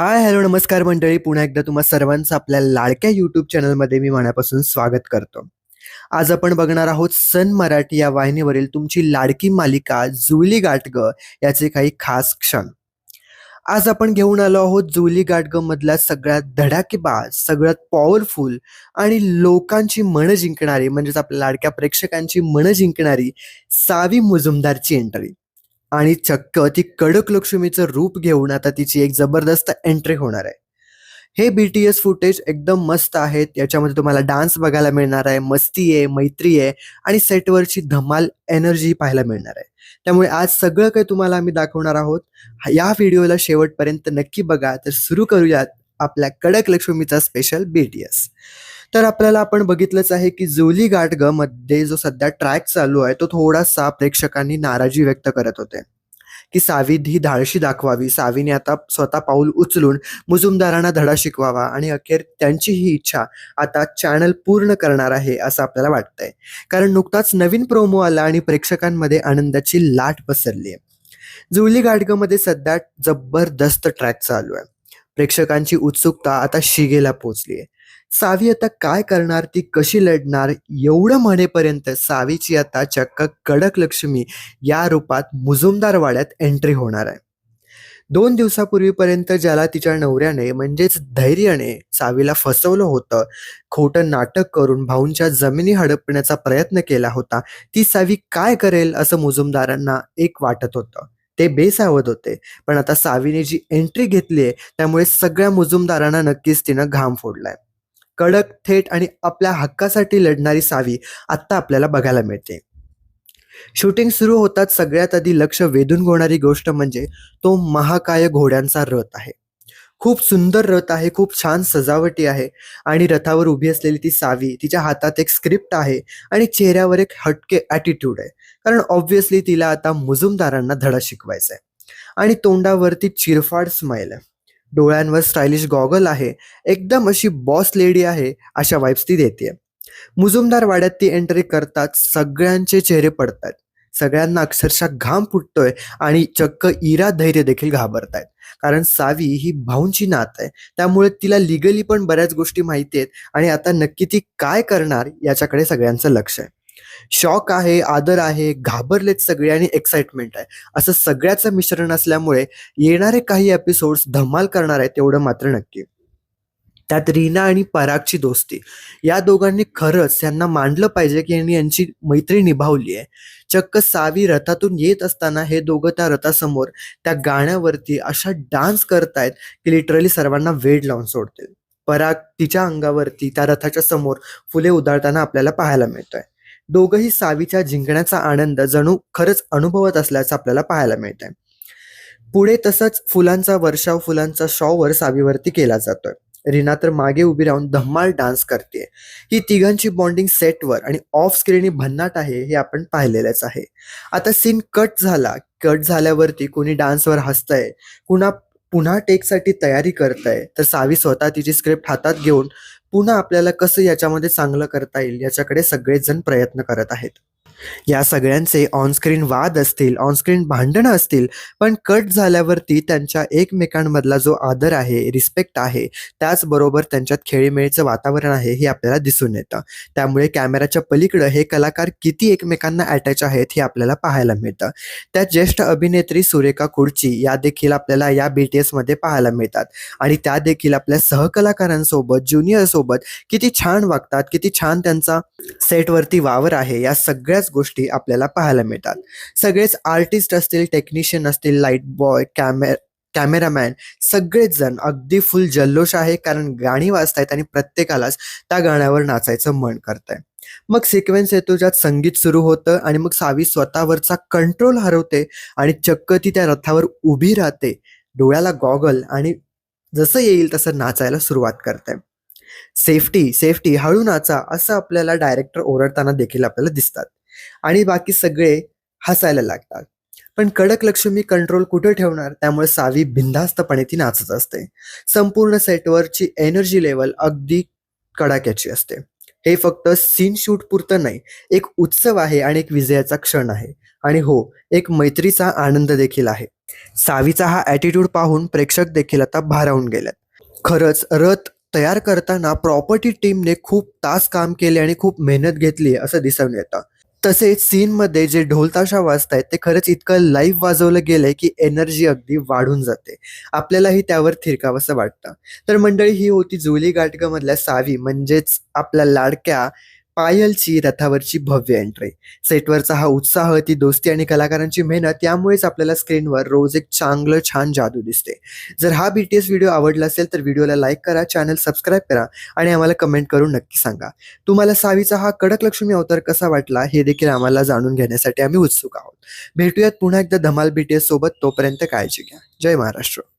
Hi hello नमस्कार मंडळी. पुन्हा एकदा तुम्हा सर्वांचं आपल्या लाडक्या यूट्यूब चॅनलमध्ये मी मनापासून स्वागत करतो. आज आपण बघणार आहोत सन मराठी या वाहिनीवरील तुमची लाडकी मालिका जुली गाठग याचे काही खास क्षण. आज आपण घेऊन आलो आहोत जुली गाठग मधल्या सगळ्यात धडाकेबाज सगळ्यात पॉवरफुल आणि लोकांची मनं जिंकणारी म्हणजेच आपल्या लाडक्या प्रेक्षकांची मनं जिंकणारी सावी मुजुमदारची एंट्री आणि चक्क ती कडक लक्ष्मीचं रूप घेऊन आता तिची एक जबरदस्त एंट्री होणार आहे. हे बी टी एस फुटेज एकदम मस्त आहेत. याच्यामध्ये तुम्हाला डान्स बघायला मिळणार आहे मस्ती आहे मैत्री आहे आणि सेटवरची धमाल एनर्जी पाहायला मिळणार आहे. त्यामुळे आज सगळं काही तुम्हाला आम्ही दाखवणार आहोत. या व्हिडिओला शेवटपर्यंत नक्की बघा. तर सुरू करूयात आपल्या कडक लक्ष्मीचा स्पेशल बी टी एस तर आपल्याला आपण बघितलंच आहे की जुली गाठगमध्ये जो सध्या ट्रॅक चालू आहे तो थोडासा प्रेक्षकांनी नाराजी व्यक्त करत होते. की सावीद ही धाडशी दाखवावी. सावीने आता स्वतः पाऊल उचलून मुजुमदारांना धडा शिकवावा आणि अखेर त्यांची ही इच्छा आता चॅनल पूर्ण करणार आहे असं आपल्याला वाटतंय. कारण नुकताच नवीन प्रोमो आला आणि प्रेक्षकांमध्ये आनंदाची लाट पसरली आहे जुली गाडगमध्ये सध्या जबरदस्त ट्रॅक चालू आहे. प्रेक्षकांची उत्सुकता आता शिगेला पोहोचली आहे सावी आता काय करणार? ती कशी लढणार? एवढं म्हणेपर्यंत सावीची आता चक्क कडक लक्ष्मी या रूपात मुजुमदार वाड्यात एंट्री होणार आहे. दोन दिवसापूर्वीपर्यंत ज्याला तिच्या नवऱ्याने म्हणजेच धैर्याने सावीला फसवलं होतं खोटं नाटक करून भाऊंच्या जमिनी हडपण्याचा प्रयत्न केला होता ती सावी काय करेल असं मुजुमदारांना एक वाटत होतं. ते बेसावत होते पण आता सावीने जी एंट्री घेतली आहे त्यामुळे सगळ्या मुजुमदारांना नक्कीच तिनं घाम फोडलाय. कडक थेट आणि आपल्या हक्कासाठी लढणारी सावी आत्ता आपल्याला बघायला मिळते. शूटिंग सुरू होताच सगळ्यात आधी लक्ष वेधून घेणारी गोष्ट म्हणजे तो महाकाय घोड्यांचा रथ आहे. खूप सुंदर रथ आहे खूप छान सजावटी आहे आणि रथावर उभी असलेली ती सावी तिच्या हातात एक स्क्रिप्ट आहे आणि चेहऱ्यावर एक हटके ॲटिट्यूड आहे. कारण ऑब्व्हियसली तिला आता मुजुमदारांना धडा शिकवायचा आहे. आणि तोंडावरती चिरफाड स्माईल आहे. डोळ्यांवर स्टायलिश गॉगल आहे. एकदम अशी बॉस लेडी आहे अशा वाईब्स ती देते. मुजुमदार वाड्यात ती एंट्री करतात सगळ्यांचे चेहरे पडतात. सगळ्यांना अक्षरशः घाम फुटतोय आणि चक्क इरा धैर्य देखील घाबरतायत. कारण सावी ही भाऊंची नात आहे. त्यामुळे तिला लिगली पण बऱ्याच गोष्टी माहिती आहेत आणि आता नक्की ती काय करणार याच्याकडे सगळ्यांचं लक्ष आहे. शॉक आहे आदर आहे घाबरलेत सगळे आणि एक्साइटमेंट आहे. असं सगळ्याचं मिश्रण असल्यामुळे येणारे काही एपिसोड्स धमाल करणार आहेत तेवढं मात्र नक्की. त्यात रीना आणि परागची दोस्ती. या दोघांनी खरंच यांना मांडलं पाहिजे की यांनी यांची मैत्री निभावली आहे. चक्क सावी रथातून येत असताना हे दोघं त्या रथासमोर त्या गाण्यावरती अशा डान्स करतायत की लिटरली सर्वांना वेड लावून सोडतील. पराग तिच्या अंगावरती त्या रथाच्या समोर फुले उधळताना आपल्याला पाहायला मिळतोय. दोघंही सावीच्या जिंकण्याचा आनंद जणू खरंच अनुभवत असल्याचं आपल्याला पाहायला मिळतंय. पुढे तसंच फुलांचा वर्षाव फुलांचा शॉवर सावीवरती केला जातोय. रीना तर मागे उभी राहून धम्माल डान्स करते ही तिघांची बॉन्डिंग सेटवर आणि ऑफ स्क्रीन भन्नाट आहे हे आपण पाहिलेलंच आहे. आता सीन कट झाला. कट झाल्यावरती कोणी डान्सवर हसतंय कुणा पुन्हा टेकसाठी तयारी करतंय तर सावी स्वतः तिची स्क्रिप्ट हातात घेऊन पुन्हा आपल्याला कसं याच्यामध्ये चांगलं करता येईल याच्याकडे सगळेजण प्रयत्न करत आहेत. या सगळ्यांचे ऑनस्क्रीन वाद असतील ऑनस्क्रीन भांडणं असतील पण कट झाल्यावरती त्यांच्या एकमेकांमधला जो आदर आहे रिस्पेक्ट आहे त्याचबरोबर त्यांच्यात खेळीमेळीचं वातावरण आहे हे आपल्याला दिसून येतं. त्यामुळे कॅमेराच्या पलीकडं हे कलाकार किती एकमेकांना अटॅच आहेत हे आपल्याला पाहायला मिळतं. त्यात ज्येष्ठ अभिनेत्री सुरेखा कुडची या देखील आपल्याला या बी टी एसमध्ये पाहायला मिळतात. आणि त्या देखील आपल्या सहकलाकारांसोबत ज्युनियर सोबत किती छान वागतात किती छान त्यांचा सेटवरती वावर आहे या सगळ्याच गोष्टी आपल्याला पाहायला मिळतात. सगळेच आर्टिस्ट असतील टेक्निशियन असतील लाइट बॉय कॅमे कॅमेरामॅन सगळेच जण अगदी फुल जल्लोष आहे कारण गाणी वाजतायत आणि प्रत्येकालाच त्या गाण्यावर नाचायचं मन करतंय. मग सिक्वेन्स येतो ज्यात संगीत सुरू होतं आणि मग सावी स्वतःवरचा कंट्रोल हरवते आणि चक्क ती त्या रथावर उभी राहते. डोळ्याला गॉगल आणि जसं येईल तसं नाचायला सुरुवात करते. सेफ्टी सेफ्टी हळू नाचा असं आपल्याला डायरेक्टर ओरडताना देखील आपल्याला दिसतात. आणि बाकी सगळे हसायला लागतात. पण कडक लक्ष्मी कंट्रोल कुठे ठेवणार? त्यामुळे सावी बिनधास्तपणे ती नाचत असते. संपूर्ण सेटवरची एनर्जी लेवल अगदी कडाक्याची असते. हे फक्त सीन शूट पुरतं नाही एक उत्सव आहे आणि एक विजयाचा क्षण आहे. आणि हो एक मैत्रीचा आनंद देखील आहे. सावीचा हा ॲटिट्यूड पाहून प्रेक्षक देखील आता भारावून गेलेत. खरंच रथ तयार करताना प्रॉपर्टी टीमने खूप तास काम केले आणि खूप मेहनत घेतली असं दिसून येतं. तसेच सीनमध्ये जे ढोलताशा वाजतायत ते खरंच इतकं लाईव्ह वाजवलं गेलंय की एनर्जी अगदी वाढून जाते. आपल्यालाही त्यावर थिरकावंसं वाटतं. तर मंडळी ही होती जुली गाटगमधल्या सावी म्हणजेच आपल्या लाडक्या पायलची रथावरची भव्य एंट्री सेटवरचा हा उत्साह ती दोस्ती आणि कलाकारांची मेहनत यामुळेच आपल्याला स्क्रीनवर रोज एक चांगलं छान जादू दिसते. जर हा बी टी एस व्हिडिओ आवडला असेल तर व्हिडिओला लाईक करा चॅनल सबस्क्राईब करा आणि आम्हाला कमेंट करून नक्की सांगा. तुम्हाला सावीचा हा कडक लक्ष्मी अवतार कसा वाटला हे देखील आम्हाला जाणून घेण्यासाठी आम्ही उत्सुक आहोत. भेटूयात पुन्हा एकदा धमाल बी टी सोबत तोपर्यंत काळजी घ्या. जय महाराष्ट्र.